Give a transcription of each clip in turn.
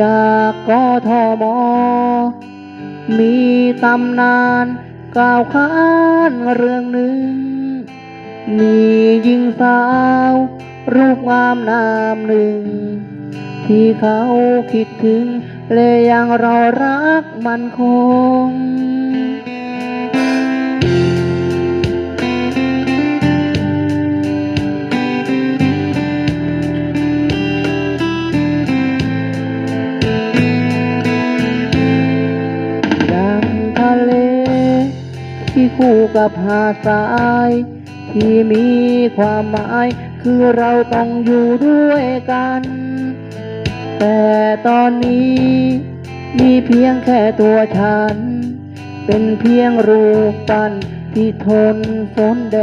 จากกทม มีตำนานกล่าวขานเรื่องหนึ่ง มีหญิงสาว รูปงามนามหนึ่ง ที่เขาคิดถึง และยังรอรักมันคง คู่กับหาดทราย ที่มีความหมาย คือเราต้องอยู่ด้วยกัน แต่ตอนนี้ มีเพียงแค่ตัวฉัน เป็นเพียงรูปปั้นที่ทนฝนแด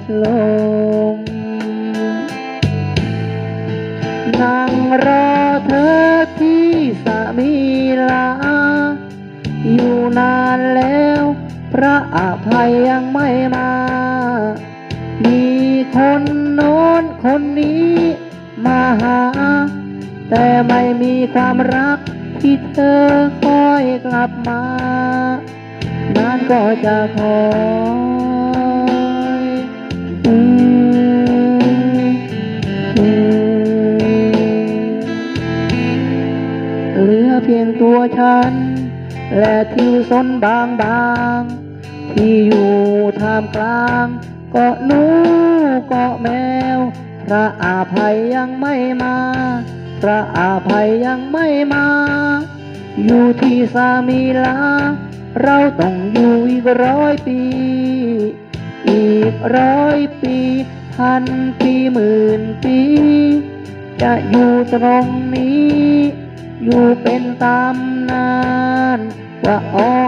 ดลมนั่งรอเธอที่สามีลา อยู่นานแล้ว ระอภัยยังไม่มา มีคนโน้นคนนี้มาหา แต่ไม่มีความรักที่เธอคอยกลับมา นานก็จะคอยอืมอืมเหลือเพียงตัวฉันและทิวซนบางบางๆ ที่อยู่ท่ามกลางเกาะนูเกาะแมว พระอาภัยยังไม่มา พระอาภัยยังไม่มา อยู่ที่สามีลา เราต้องอยู่อีกร้อยปี อีกร้อยปี พันปีหมื่นปี จะอยู่ตรงนี้ อยู่เป็นตำนานว่าอ้ออ้อ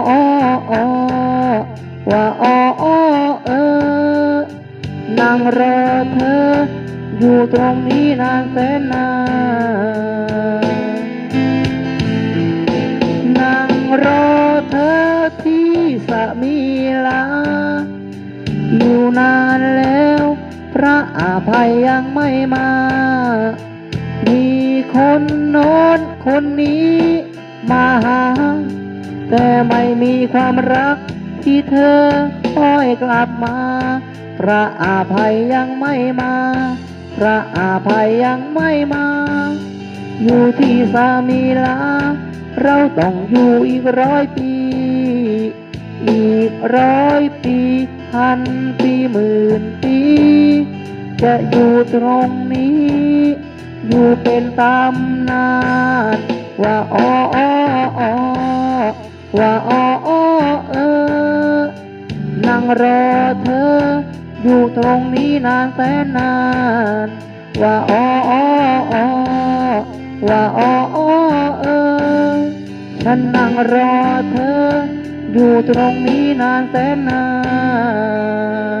อ้อ ว่าอ้อเออนั่งรอเธอ อยู่ตรงนี้นานแสนนานนั่งรอเธอที่สามีลา อยู่นานแล้ว พระอาภัยยังไม่มา มีคนโน้นคนนี้มาหา แต่ไม่มีความรัก ที่เธอคอยกลับมา พระอาภัยยังไม่มา พระอาภัยยังไม่มา อยู่ที่สามีลา เราต้องอยู่อีกร้อยปี อีกร้อยปี พันปีหมื่นปี จะอยู่ตรงนี้ อยู่เป็นตำนานว่าอ้ออ้ออ้อว่าอ้อ รอเธอ อยู่ตรงนี้นานแสนนาน ว่าอ้ออ้ออ้อว่าอ้ออ้อเออฉันนั่งรอเธอ อยู่ตรงนี้นานแสนนาน